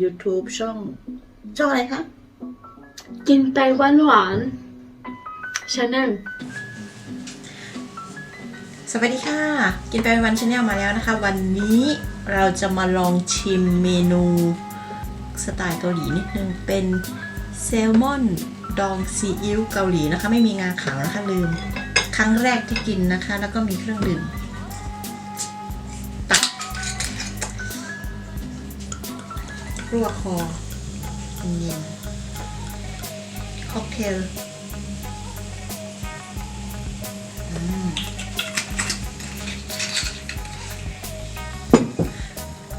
YouTube ช่อง ช่องอะไรคะ กินไปหวานหวานชาแนลสวัสดีค่ะ กินไปวันชาแนลมาแล้วนะคะ วันนี้เราจะมาลองชิมเมนูสไตล์เกาหลีนิดนึง เป็นแซลมอนดองซีอิ๊วเกาหลีนะคะ ไม่มีงาขาวนะคะลืม ครั้งแรกที่กินนะคะ แล้วก็มีเครื่องดื่ม รั่วคอเย็นๆค็อกเทล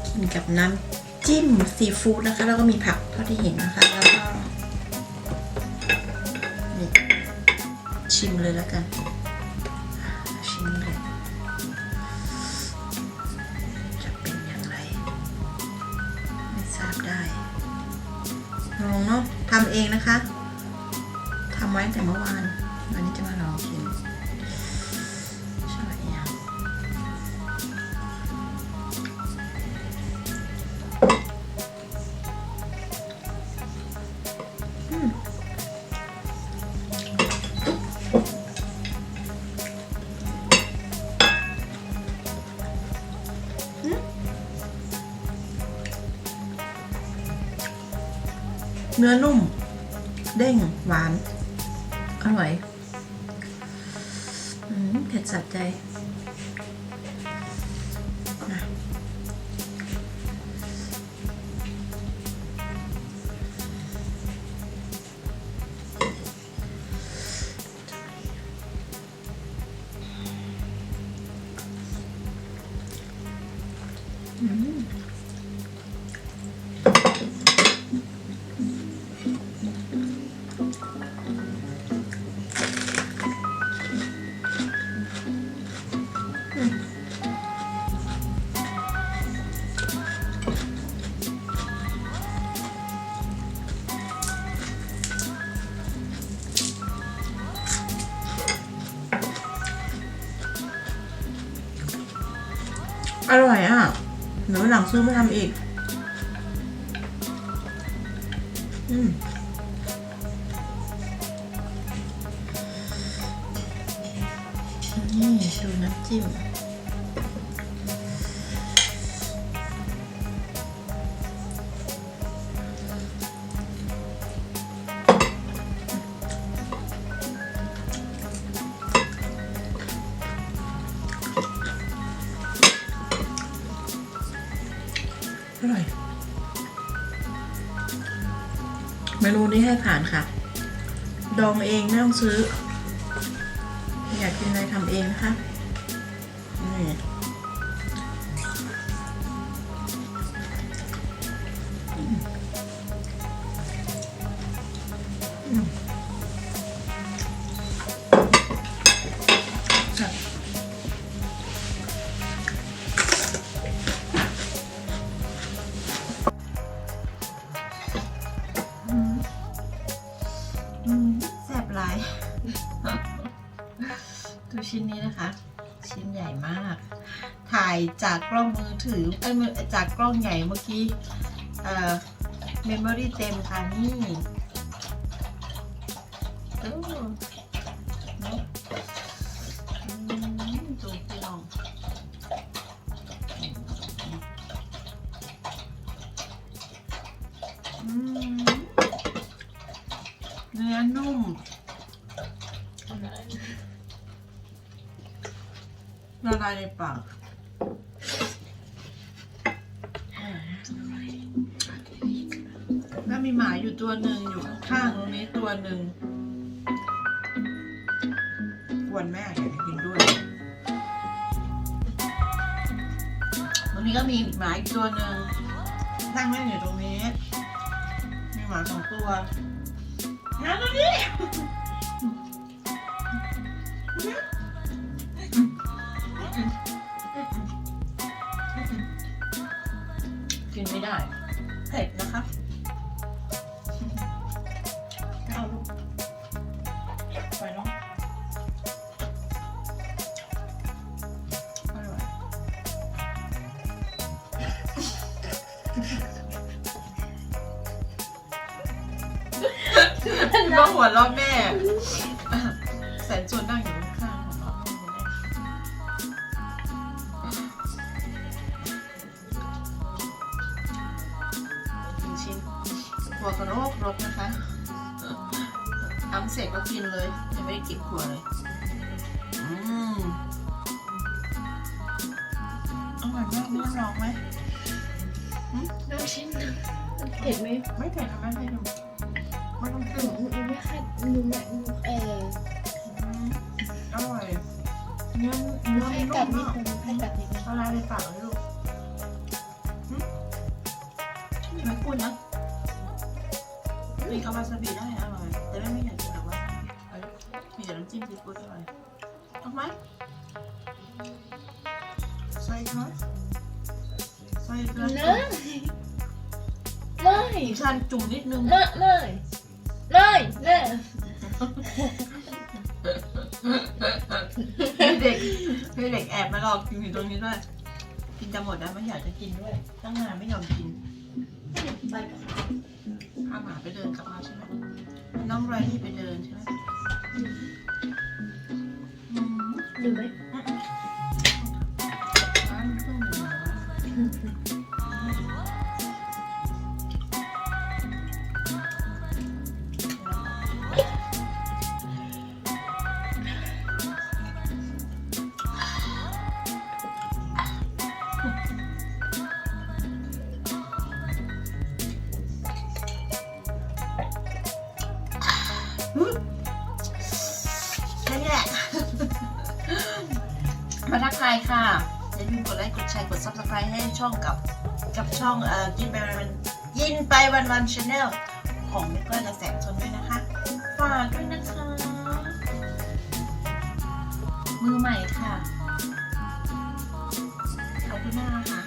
กินกับน้ำจิ้มซีฟู้ดนะคะ แล้วก็มีผักเท่าที่เห็นนะคะ แล้วก็ชิมเลยแล้วกัน เองนะคะทำไว้ตั้งแต่เมื่อวานวันนี้จะมาลองกินชอบอย่างเนื้อนุ่ม เด้งหวาน อร่อยอเผ็ดสัดใจอะ ไหนอะเดี๋ยวหลังซื้อมาทำอีก อืมนี่ดูน้ำจิ้ม เมนูนี้ให้ผ่านค่ะ ดองเองไม่ต้องซื้อ อยากกินอะไรทำเองนะคะนี่ ชิ้นนี้นะคะ ชิ้นใหญ่มาก ถ่ายจากกล้องมือถือเอ้ยมือจากกล้องใหญ่เมื่อกี้เอ่อเมมโมรี่เต็มค่ะนี่เออดูพี่น้องอืมเนื้อนุ่ม ละลายในปากแล้วมีหมาอยู่ตัวหนึ่งอยู่ข้างๆตรงนี้ตัวหนึ่งกวนแม่อยากจะกินด้วยตรงนี้ก็มีหมาอีกตัวหนึ่งนั่งเล่นอยู่ตรงนี้ มีหมาสองตัวนั่งตรงนี้กิ ก็หัวเราะแม่แสนชวนนั่งอยู่ข้างๆหัวเราะแม่หนึ่งชิ้นหัวกระโรกรกนะคะทำเสร็จก็กินเลยยังไม่ได้กินหัวเลยอืมอร่อยมากไม่ต้องลองไหมน้ำชิ้นหนึ่งเผ็ดไหมไม่เผ็ดนะแม่ไม่ดู ไม่ต้องหตึนูงหนูไม่ค่อยหนูไม่หนูเอออร่อยเนื้อหนูเนื้อให้กัดมนิดมากนึงให้กัดนิดนึงละลายในปากเลยลูกไม่คุ้นนะมีคาวาซาบิได้อร่อย แต่แม่ไม่อยากกินแบบว่ามีแต่น้ำจิ้มซีฟู้ดอร่อยเอาไมใส่ไหมใส่เกลือเนอะไม่อีกชั้นจุ่มนิดนึงไม่ไม่ไม่ แม่พี่เด็กพี่เด็กแอบมาหลอกกินอยู่ตรงนี้ด้วย กินจะหมดแล้วไม่อยากจะกินด้วย ตั้งนานไม่ยอมกินไปก่อนพาหมาไปเดินกลับมาใช่ไหมน้องไรนี่ไปเดินใช่ไหมอืมดูไหม แค่นี้แหละ มาทักทายค่ะอย่าลืมกดไลค์กดแชร์กด subscribe ให้ช่องกับกับช่องเอ่อกินไปวันยินไปวันวันชาแนลของแม่ก้อยและแสงชนด้วยนะคะฝากด้วยนะคะ มือใหม่ค่ะขอบคุณมากนะคะ